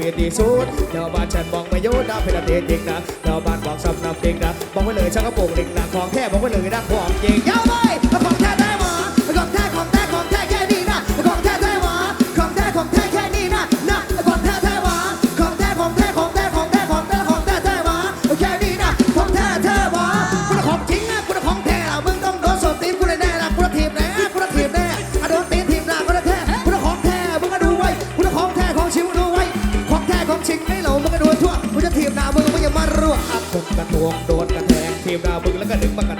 เตจริงนะเป็นที่สุดแถวบ้านฉันบอกไม่ยุดนะเป็นเตจริงนะแถวบ้านบอกสำนับจริงนะบอกไว้เลยชักกระโปรงเด็กนะของแท้บอกไว้เลยนะของจริงยาว รั่วอับกระทวงโดนกระแทกทีมหน้ามึงแล้วก็ดึงมากระ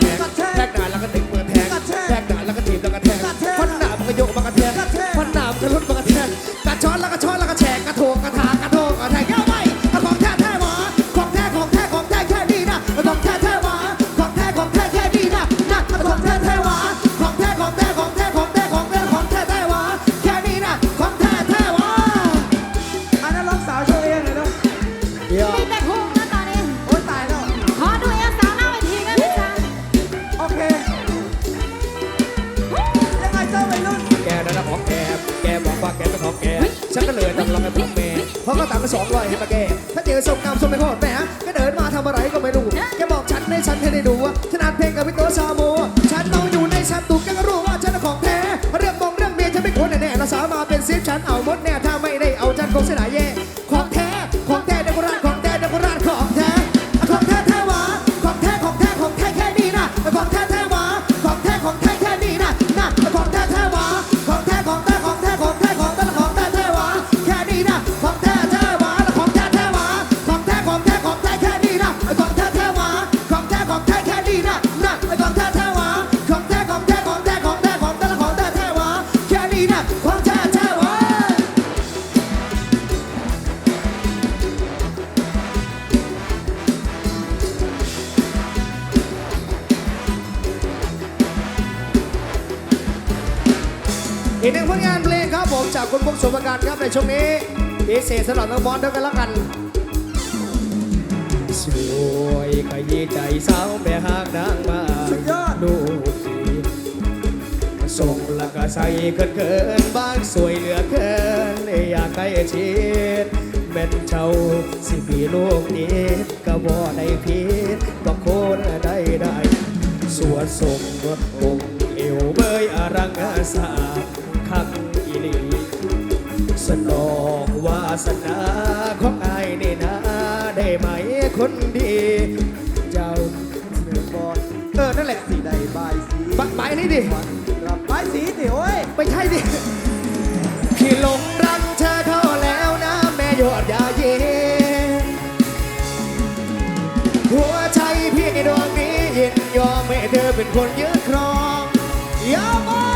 ราะก็ตามไปสองร้อยให้มาแกถ้าเจอสมกรรมสมไม่โทษแม่ก็เดินมาทำอะไรก็ไม่รู้แกบอกฉันให้ฉันให้ได้ดูว่าฉันอ่านเพลงกับพี่ตัวซาโมฉันนอนอยู่ในชันตุกแกก็รู้ว่าฉันน่ะของแท้เรื่องมองเรื่องเมียฉันไม่ควรแน่ๆเราสาวมาเป็นซิปฉันเอาหมดแน่ถ้าไม่ได้เอาฉันคงเสียดาย กหนึ่งผลงานเพลงครับผมจากคุณบุ๊กสุภการครับในช่วงนี้พิเศษสำหรับน้องบอลด้วยกันแล้วกัน สวยขยี้ใจสาวแม่หากนางมาสุดยอดลูกทีส่งละก็ใส่เขินเขินๆบ้างสวยเหลือเกินอยากใกล้ชิดแม่นเจ้าสิมีลูกนี้ก็บ่ได้ผิดก็โคนได้ได้สวดส่งองเอวเบยอรังอาสา คักอีหลีสนองวาสนาของไอ้ายนี่นะได้ไหมคนดี เจ้าเดือบอลเออ นั่นแหละสีใดบายสีบใบนี้ดิรับบายสีดิโอ้ยไม่ใช่ดิพี่หลงรักเธอเข้าแล้วนะ แม่ยอดยาเย็นหัวใจพี่ดวงนี้ยินยอมให้เธอเป็นคนยึดครองยอม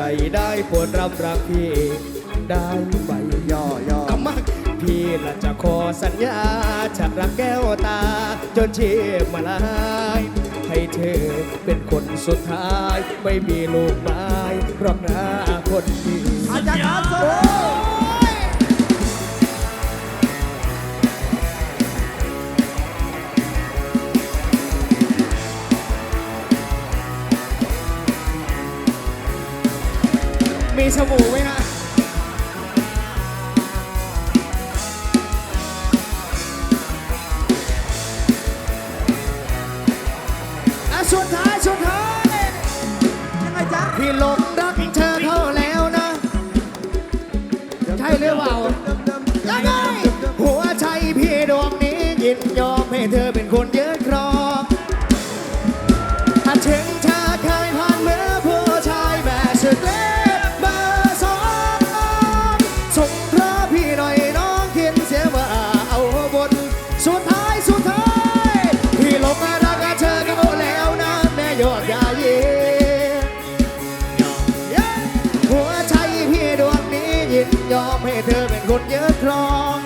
ใจได้โปวดรับรักพี่ ได้ไหมย่อย่อมากพี่ละจะขอสัญญาจากรักแก้วตา จนชีพมาลายให้เธอเป็นคนสุดท้าย ไม่มีลูกไม้เพราะหน้าคนดีอาจารย์ครับ มีสบู่ไหมฮะอะสุดท้ายสุดท้ายยังไงจ๊ะพี่หลงรักเธอเข้าแล้วนะ ใช่หรือเปล่ายังไงหัวใจพี่ดวงนี้ยินยอมให้เธอเป็นคนยืนครอง ดเยอะครอง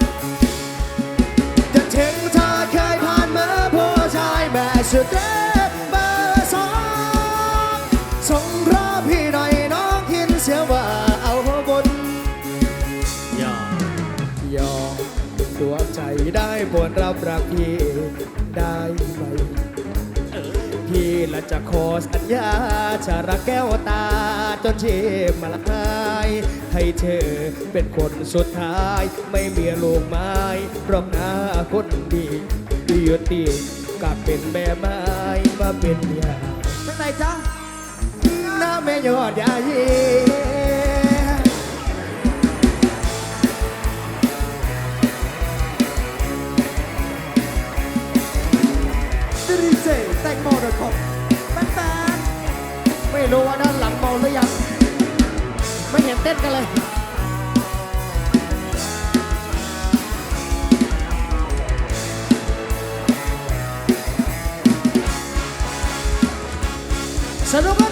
จะถึงเธอเคยผ่านเมื่อผู้ชายแม่สุดเด็เบอร์สองสงรอพี่หน่อยน้องคินเสียว่าเอาบนยอมยอมตัวใจได้ผลรับรักพี่ได้ ละจะขอสัญญาจะรักแก้วตา จนชีพมาละหายให้เธอเป็นคนสุดท้าย ไม่มีลูกไม้พร้อมหน้าคนดีดีอยู่ตีกลับเป็นแม่ไม้มาเป็นยาจังไหนจ๊ะน้าแม่ยอดยาเยดีเจแตงโมดอทคอมแฟน รู้ว่าด้านหลังเมาหรือยัง ไม่เห็นเต้นกันเลยสนุกกัน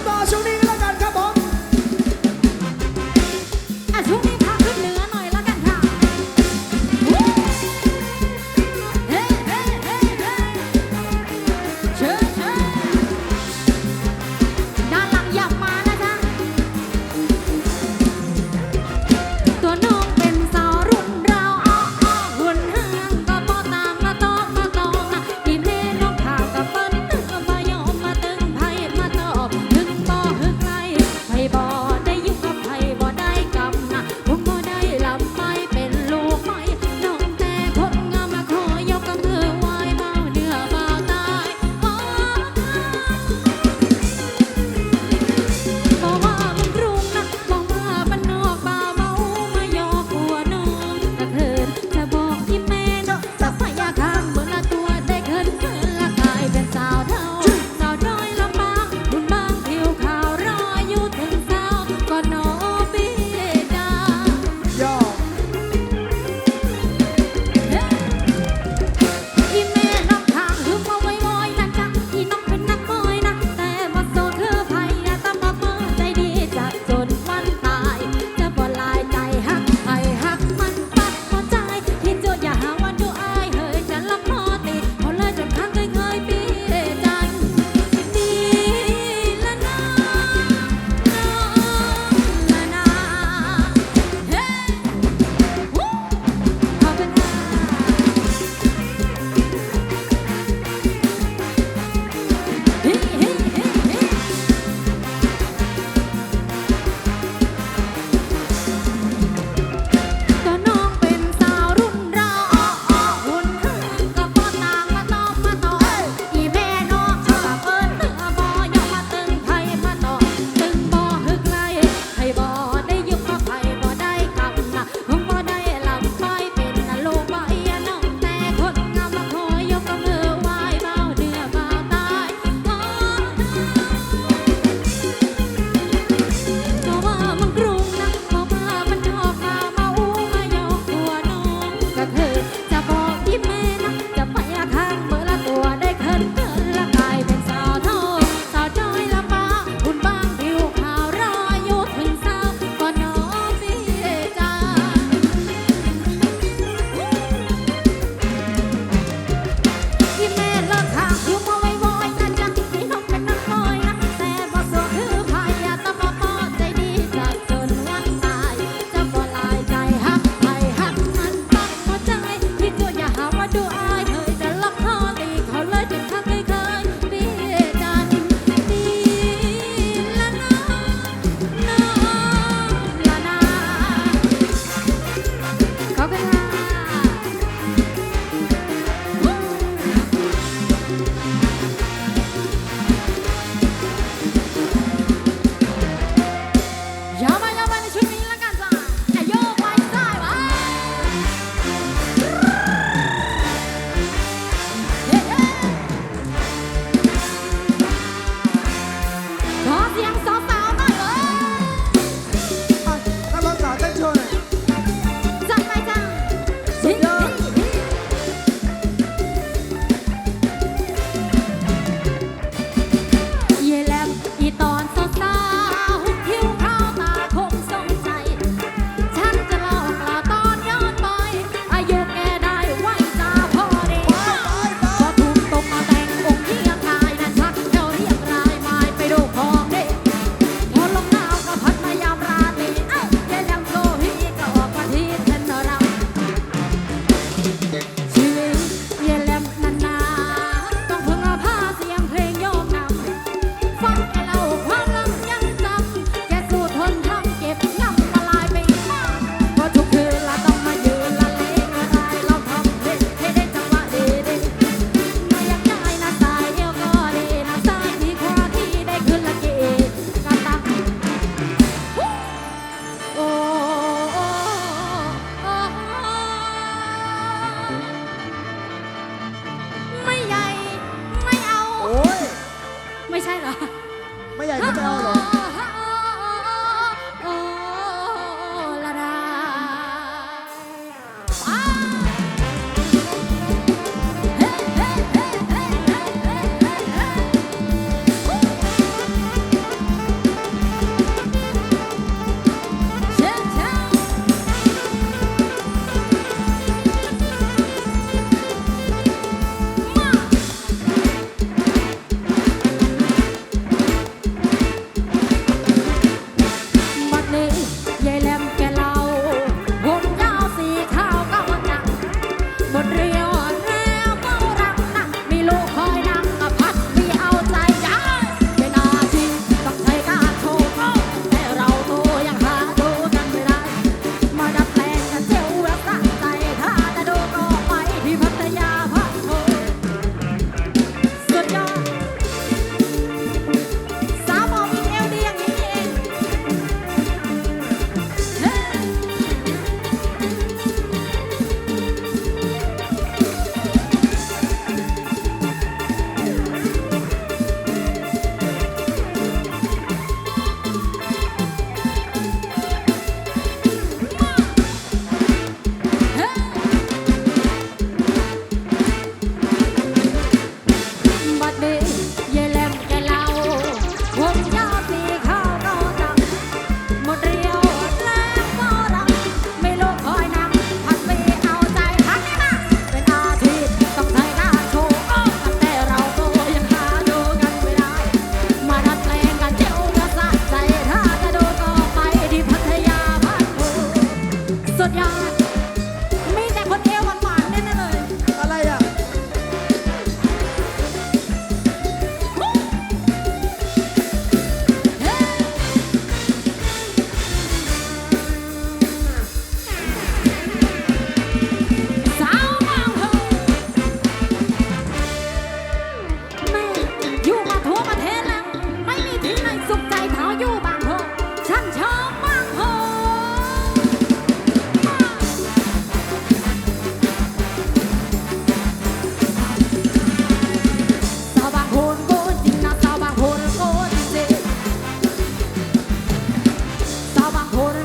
ต่อ I'll